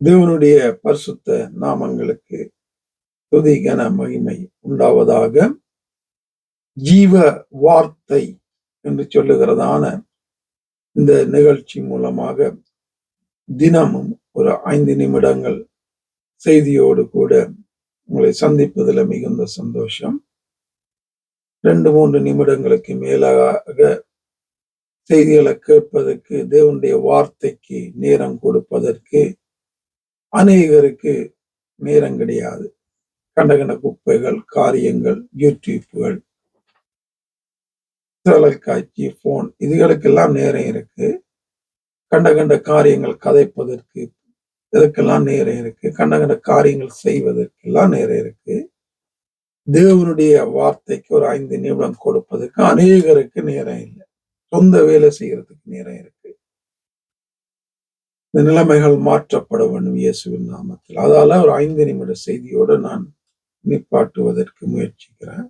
தேவனுடைய பரிசுத்த நாமங்களுக்கு துதி கன மகிமை உண்டாவதாக ஜீவ வார்த்தை என்று சொல்லுகிறதான இந்த நிகழ்ச்சி மூலமாக தினமும் ஒரு ஐந்து நிமிடங்கள் செய்தியோடு கூட உங்களை சந்திப்பதில் மிகுந்த சந்தோஷம். ரெண்டு மூன்று நிமிடங்களுக்கு மேலாக செய்திகளை கேட்பதற்கு தேவனுடைய வார்த்தைக்கு நேரம் கொடுப்பதற்கு அநேகருக்கு நேரம் கிடையாது. கண்ட கண்ட குப்பைகள் காரியங்கள் யூடியூப்புகள் தொலைக்காட்சி போன் இதுகளுக்கெல்லாம் நேரம் இருக்கு. கண்ட கண்ட காரியங்கள் கதைப்பதற்கு இதற்கெல்லாம் நேரம் இருக்கு. கண்ட கண்ட காரியங்கள் செய்வதற்கெல்லாம் நேரம் இருக்கு. தேவனுடைய வார்த்தைக்கு ஒரு ஐந்து நிமிடம் கொடுப்பதற்கு அநேகருக்கு நேரம் இல்லை. சொந்த வேலை செய்யறதுக்கு நேரம் இருக்கு. இந்த நிலைமைகள் மாற்றப்பட வேண்டும் இயேசுவின் நாமத்தில். அதால ஒரு ஐந்து நிமிட செய்தியோடு நான் நிப்பாட்டுவதற்கு முயற்சிக்கிறேன்.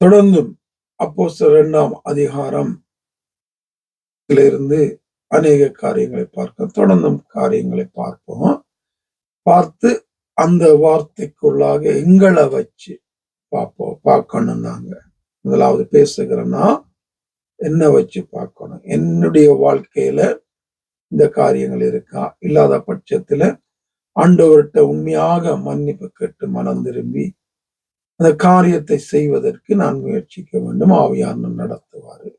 தொடர்ந்தும் அப்போ இரண்டாம் அதிகாரம் இருந்து அநேக காரியங்களை பார்க்க தொடர்ந்தும் காரியங்களை பார்ப்போம். பார்த்து அந்த வார்த்தைக்குள்ளாக எங்களை வச்சு பார்ப்போம் பார்க்கணும் நாங்க. முதலாவது பேசுகிறேன்னா என்ன வச்சு பார்க்கணும். என்னுடைய வாழ்க்கையில இந்த காரியங்கள் இருக்கா? இல்லாத பட்சத்துல ஆண்டவர்கிட்ட உண்மையாக மன்னிப்பு கேட்டு மனம் திரும்பி அந்த காரியத்தை செய்வதற்கு நான் முயற்சிக்க வேண்டும். ஆவியான நடத்துவாரு.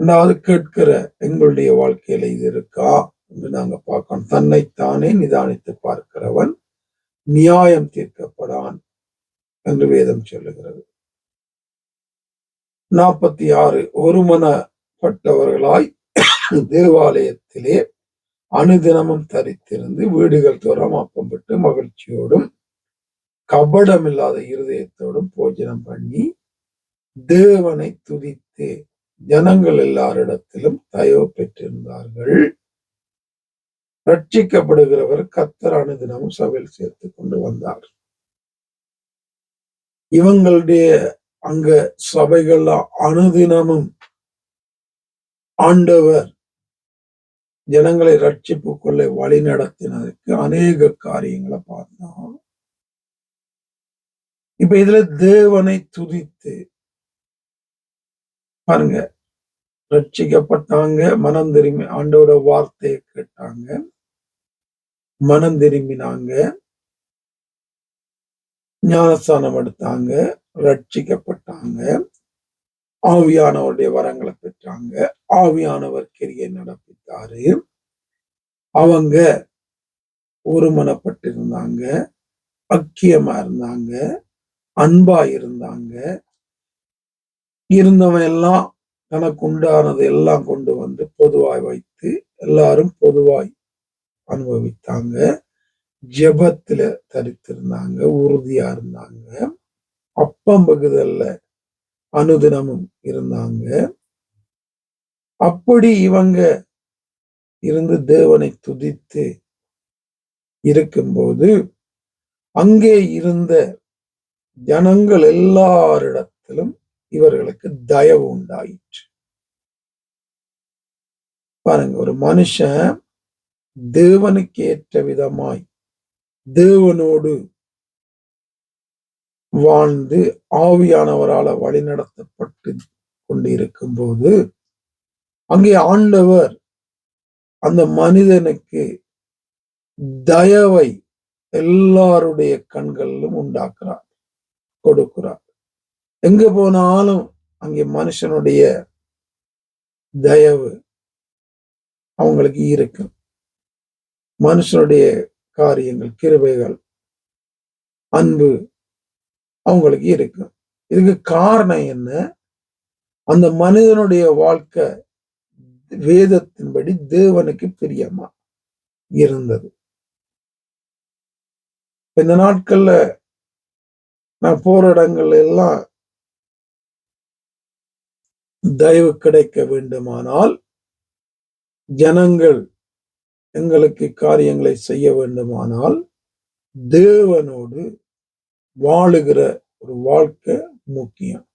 ரெண்டாவது கேட்கிற எங்களுடைய வாழ்க்கையில இது இருக்கா என்று நாங்க பார்க்கணும். தன்னைத்தானே நிதானித்து பார்க்கிறவன் நியாயம் தீர்க்கப்படான் என்று வேதம் சொல்லுகிறது. நாற்பத்தி ஆறு ஒருமனப்பட்டவர்களாய் தேவாலயத்திலே அனுதினமும் தரித்திருந்து வீடுகள் தோறும் அப்பம்பட்டு மகிழ்ச்சியோடும் கபடமில்லாத இருதயத்தோடும் போஜனம் பண்ணி தேவனை துதித்து ஜனங்கள் எல்லாரிடத்திலும் தயவு பெற்றிருந்தார்கள். ரட்சிக்கப்படுகிறவர் கத்தர் அனுதினமும் சபையில் சேர்த்து கொண்டு வந்தார். இவங்களுடைய அங்க சபைகள்ல அனுதினமும் ஆண்டவர் ஜனங்களை ரட்சிப்புக்குள்ளே வழி நடத்தினதுக்கு அநேக காரியங்களை பார்த்தோம் இப்ப இதுல தேவனை துதித்து பாருங்க ரட்சிக்கப்பட்டாங்க மனம் திரும்பி ஆண்டோட வார்த்தையை கேட்டாங்க மனம் திரும்பினாங்க ஞானஸ்தானம் எடுத்தாங்க ரட்சிக்கப்பட்டாங்க ஆவியானவருடைய வரங்களை பெற்றாங்க ஆவியானவர் கிரியை நடப்பித்தாரு அவங்க ஒருமனப்பட்டிருந்தாங்க அக்கியமா இருந்தாங்க அன்பா இருந்தாங்க. இருந்தவன் எல்லாம் தனக்கு உண்டானது எல்லாம் கொண்டு வந்து பொதுவாய் வைத்து எல்லாரும் பொதுவாய் அனுபவித்தாங்க. ஜெபத்துல தரித்திருந்தாங்க உறுதியா இருந்தாங்க. அப்பம் பகுதல்ல அனுதினமும் இருந்தாங்க. அப்படி இவங்க இருந்து தேவனை துதித்து இருக்கும்போது அங்கே இருந்த ஜனங்கள் எல்லாரிடத்திலும் இவர்களுக்கு தயவு உண்டாயிற்று. பாருங்க ஒரு மனுஷன் தேவனுக்கு ஏற்ற விதமாய் தேவனோடு வாழ்ந்து ஆவியானவரால வழிநடத்தப்பட்டு கொண்டிருக்கும் போது அங்கே ஆண்டவர் அந்த மனிதனுக்கு தயவை எல்லாருடைய கண்களிலும் உண்டாக்குறார் கொடுக்கிறார். எங்க போனாலும் அங்கே மனுஷனுடைய தயவு அவங்களுக்கு இருக்கும். மனுஷனுடைய காரியங்கள் கிருபைகள் அன்பு அவங்களுக்கு இருக்கும். இதுக்கு காரணம் என்ன? அந்த மனிதனுடைய வாழ்க்கை வேதத்தின்படி தேவனுக்கு பிரியமா இருந்தது. இந்த நாட்கள்ல நான் போற இடங்கள்ல எல்லாம் தயவு கிடைக்க வேண்டுமானால் ஜனங்கள் எங்களுக்கு காரியங்களை செய்ய வேண்டுமானால் தேவனோடு வாழுகிற ஒரு வாழ்க்கை முக்கியம்.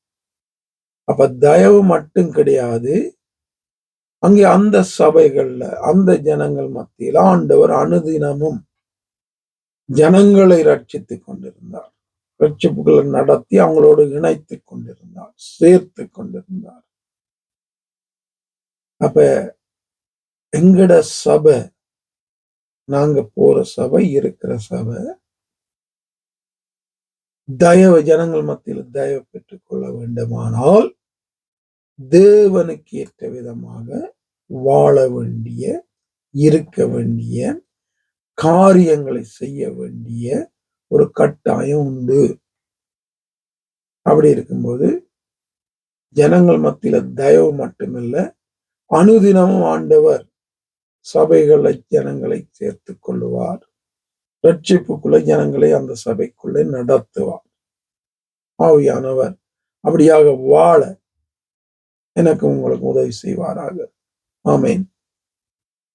அப்ப தயவு மட்டும் கிடையாது அங்கே அந்த சபைகள்ல அந்த ஜனங்கள் மத்தியில் ஆண்டவர் அனுதினமும் ஜனங்களை ரட்சித்துக் கொண்டிருந்தார். ரட்சிப்புகளை நடத்தி அவங்களோடு இணைத்துக் கொண்டிருந்தார் சேர்த்து கொண்டிருந்தார். அப்ப எங்கட சபை? நாங்க போற சபை இருக்கிற சபை. தயவு ஜனங்கள் மத்தியில் தயவு பெற்றுக் கொள்ள வேண்டுமானால் தேவனுக்கு ஏற்ற விதமாக வாழ வேண்டிய இருக்க வேண்டிய காரியங்களை செய்ய வேண்டிய ஒரு கட்டாயம் உண்டு. அப்படி இருக்கும்போது ஜனங்கள் மத்தியில தயவு மட்டுமில்ல அனுதினமும் ஆண்டவர் சபைகளை ஜனங்களை சேர்த்து கொள்ளுவார். ரட்சிப்புக்குள்ள ஜனங்களை அந்த சபைக்குள்ளே நடத்துவார். ஆவியானவர் அப்படியாக வாழ எனக்கு உங்களுக்கு உதவி செய்வாராக. ஆமேன்.